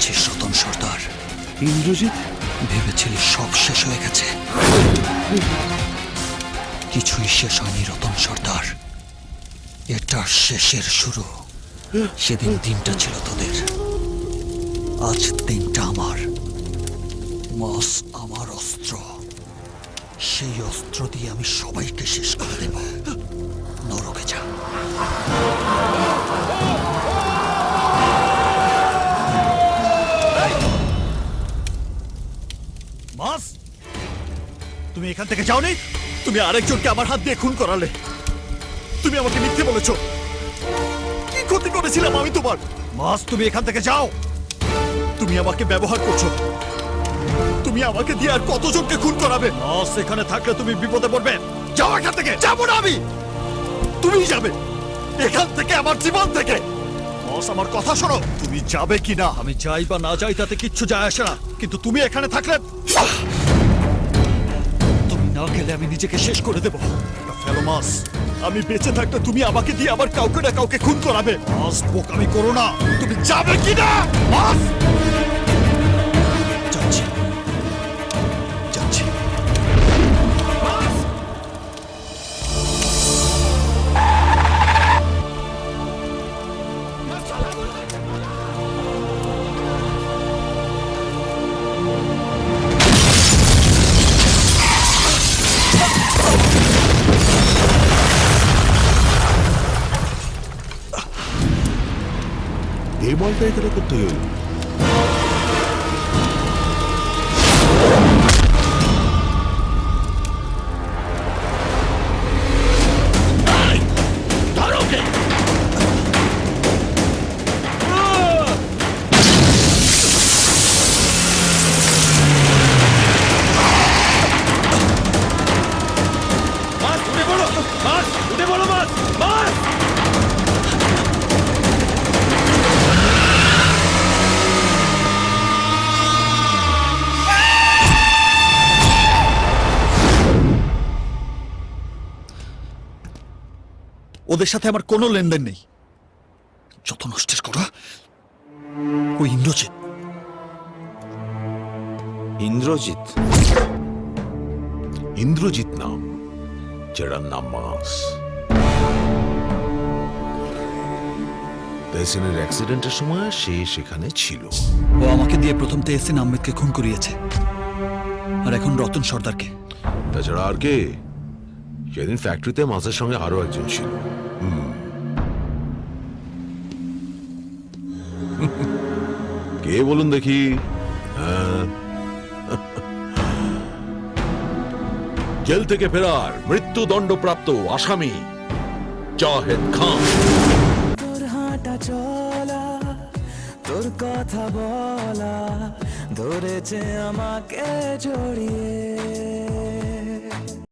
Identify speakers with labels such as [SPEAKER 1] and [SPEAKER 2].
[SPEAKER 1] সর্দার।
[SPEAKER 2] ইন্দ্রজিৎ
[SPEAKER 1] ভেবেছিলি সব শেষ হয়ে গেছে। কিছুই শেষ হয়নি রতন সর্দার। এটা শেষের শুরু। সেদিন দিনটা ছিল তোদের। আজ দিনটা আমার। মাস আমার অস্ত্র। সেই অস্ত্র দিয়ে আমি সবাইকে শেষ করে দেব।
[SPEAKER 3] মাস তুমি এখান থেকে যাও যাওনি? তুমি আরেকজনকে আমার হাত দিয়ে খুন করালে। তুমি আমাকে মিথ্যে বলেছ। কি ক্ষতি করেছিলাম আমি তোমার? মাস তুমি এখান থেকে যাও। তুমি আমাকে ব্যবহার করছ। তুমি আমাকে দিয়ে আর কতজনকে খুন করাবে? মাস এখানে থাকলে তুমি বিপদে পড়বে। যাও এখান থেকে। যাব না আমি। তুমি যাবে। এখান থেকে, আমার জীবন থেকে। বস আমার কথা শোনো। তুমি যাবে কি না আমি যাই বা না যাই তাতে কিচ্ছু যায় আসে না। কিন্তু তুমি এখানে থাকলে তুমি না গেলে আমি নিজেকে শেষ করে দেবো। ফেলোমাস আমি বেঁচে থাকতে তুমি আমাকে দিয়ে আবার কাউকে না কাউকে খুন করাবে। মাস বোকামি করো না। তুমি যাবে কি না মাস!
[SPEAKER 2] এই বলটা এখানে করতে গেল
[SPEAKER 3] মাস উঠে পড়ো মাস উঠে পড়ো মাস ওদের সাথে আমার কোনো লেনদেন নেই।
[SPEAKER 1] যত নষ্টের করা ওই ইন্দ্রজিৎ।
[SPEAKER 2] ইন্দ্রজিৎ? ইন্দ্রজিৎ নাম যেটার নাম মাস তেহসিনের অ্যাক্সিডেন্টের সময় সে সেখানে ছিল।
[SPEAKER 3] ও আমাকে দিয়ে প্রথম তেহসিন আহমেদকে খুন করিয়েছে। আর এখন রতন সর্দারকে।
[SPEAKER 2] তাছাড়া আর কে? সেদিন ফ্যাক্টরিতে মাসের সঙ্গে আরও একজন ছিল। কে বলুন দেখি। জেল থেকে ফেরার মৃত্যুদণ্ডপ্রাপ্ত আসামি জাহেদ খান
[SPEAKER 4] তোর হাঁটা চলা, তোর কথা বলা, ধরেছে আমাকে জড়িয়ে